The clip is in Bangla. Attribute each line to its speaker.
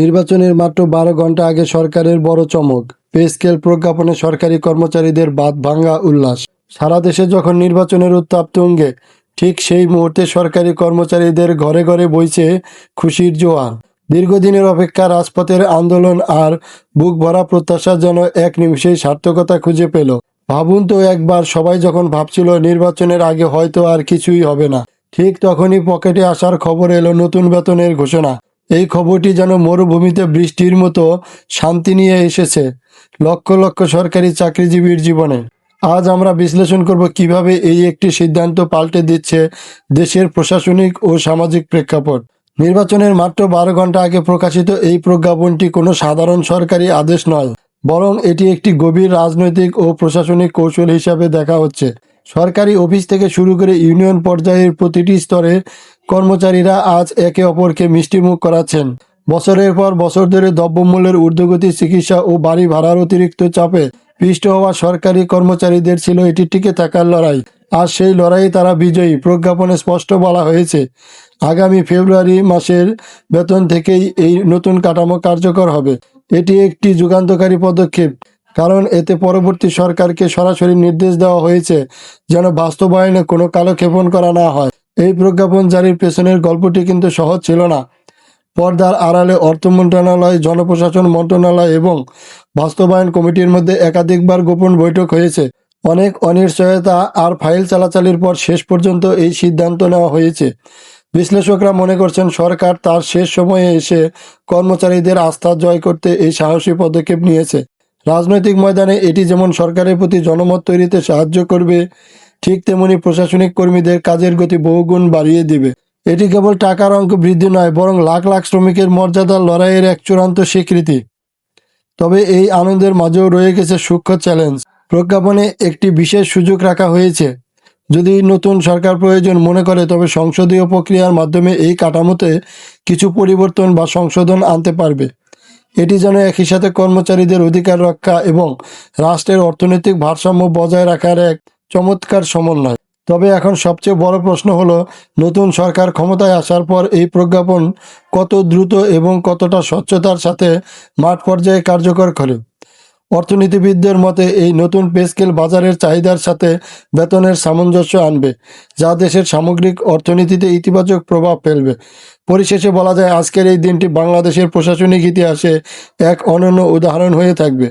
Speaker 1: নির্বাচনের মাত্র বারো ঘণ্টা আগে সরকারের বড় চমক। পে স্কেল প্রজ্ঞাপনে সরকারি কর্মচারীদের বাদ ভাঙ্গা উল্লাস। সারা দেশে যখন নির্বাচনের উত্তাপ তুঙ্গে, ঠিক সেই মুহূর্তে সরকারি কর্মচারীদের ঘরে ঘরে বইছে খুশির জোয়ার দীর্ঘদিনের অপেক্ষা রাজপথের আন্দোলন আর বুক ভরা প্রত্যাশা যেন এক নিমিষেই সার্থকতা খুঁজে পেল। ভাবুন তো একবার সবাই যখন ভাবছিল নির্বাচনের আগে হয়তো আর কিছুই হবে না, ঠিক তখনই পকেটে আসার খবর এলো নতুন বেতনের ঘোষণা। এই খবরটি যেন মরুভূমিতে বৃষ্টির মতো শান্তি নিয়ে এসেছে লক্ষ লক্ষ সরকারি চাকরিজীবীর জীবনে। আজ আমরা বিশ্লেষণ করব কীভাবে এই একটি সিদ্ধান্ত পাল্টে দিচ্ছে দেশের প্রশাসনিক ও সামাজিক প্রেক্ষাপট। নির্বাচনের মাত্র বারো ঘণ্টা আগে প্রকাশিত এই প্রজ্ঞাপনটি কোনো সাধারণ সরকারি আদেশ নয়, বরং এটি একটি গভীর রাজনৈতিক ও প্রশাসনিক কৌশল হিসাবে দেখা হচ্ছে। সরকারি অফিস থেকে শুরু করে ইউনিয়ন পর্যায়ের প্রতিটি স্তরে কর্মচারীরা আজ একে অপরকে মিষ্টিমুখ করাচ্ছেন। বছরের পর বছর ধরে দ্রব্যমূল্যের ঊর্ধ্বগতি, চিকিৎসা ও বাড়ি ভাড়ার অতিরিক্ত চাপে পিষ্ট হওয়া সরকারি কর্মচারীদের ছিল এটি টিকে থাকার লড়াই। আর সেই লড়াইয়ে তারা বিজয়ী, প্রজ্ঞাপনে স্পষ্ট বলা হয়েছে। আগামী ফেব্রুয়ারি মাসের বেতন থেকেই এই নতুন কাঠামো কার্যকর হবে। এটি একটি যুগান্তকারী পদক্ষেপ, কারণ এতে পরবর্তী সরকারকে সরাসরি নির্দেশ দেওয়া হয়েছে যেন বাস্তবায়নে কোনো কালক্ষেপণ করা না হয়। এই প্রজ্ঞাপন জারির পেছনের গল্পটি কিন্তু সহজ ছিল না। পর্দার আড়ালে অর্থ মন্ত্রণালয়, জনপ্রশাসন মন্ত্রণালয় এবং বাস্তবায়ন কমিটির মধ্যে একাধিকবার গোপন বৈঠক হয়েছে। অনেক অনিশ্চয়তা আর ফাইল চালাচালির পর শেষ পর্যন্ত এই সিদ্ধান্ত নেওয়া হয়েছে। বিশ্লেষকরা মনে করছেন, সরকার তার শেষ সময়ে এসে কর্মচারীদের আস্থা জয় করতে এই সাহসী পদক্ষেপ নিয়েছে। রাজনৈতিক ময়দানে এটি যেমন সরকারের প্রতি জনমত তৈরিতে সাহায্য করবে ঠিক তেমনি প্রশাসনিক কর্মীদের কাজের গতি বহুগুণ বাড়িয়ে দিবে। এটি কেবল টাকার অঙ্ক বৃদ্ধি নয়, বরং লাখ লাখ শ্রমিকের মর্যাদার লড়াইয়ের এক চূড়ান্ত স্বীকৃতি। তবে এই আনন্দের মাঝেও রয়ে গেছে সূক্ষ্ম চ্যালেঞ্জ। প্রজ্ঞাপনে একটি বিশেষ সুযোগ রাখা হয়েছে। যদি নতুন সরকার প্রয়োজন মনে করে, তবে সংসদীয় প্রক্রিয়ার মাধ্যমে এই কাঠামোতে কিছু পরিবর্তন বা সংশোধন আনতে পারবে। এটি যেন একই সাথে কর্মচারীদের অধিকার রক্ষা এবং রাষ্ট্রের অর্থনৈতিক ভারসাম্য বজায় রাখার এক চমৎকার সমন্বয়। তবে এখন সবচেয়ে বড় প্রশ্ন হলো, নতুন সরকার ক্ষমতায় আসার পর এই প্রজ্ঞাপন কত দ্রুত এবং কতটা স্বচ্ছতার সাথে মাঠ পর্যায়ে কার্যকর করে? অর্থনীতিবিদদের মতে, এই নতুন পে স্কেল বাজারের চাহিদার সাথে বেতনের সামঞ্জস্য আনবে, যা দেশের সামগ্রিক অর্থনীতিতে ইতিবাচক প্রভাব ফেলবে। পরিশেষে বলা যায়, আজকের এই দিনটি বাংলাদেশের প্রশাসনিক ইতিহাসে এক অনন্য উদাহরণ হয়ে থাকবে।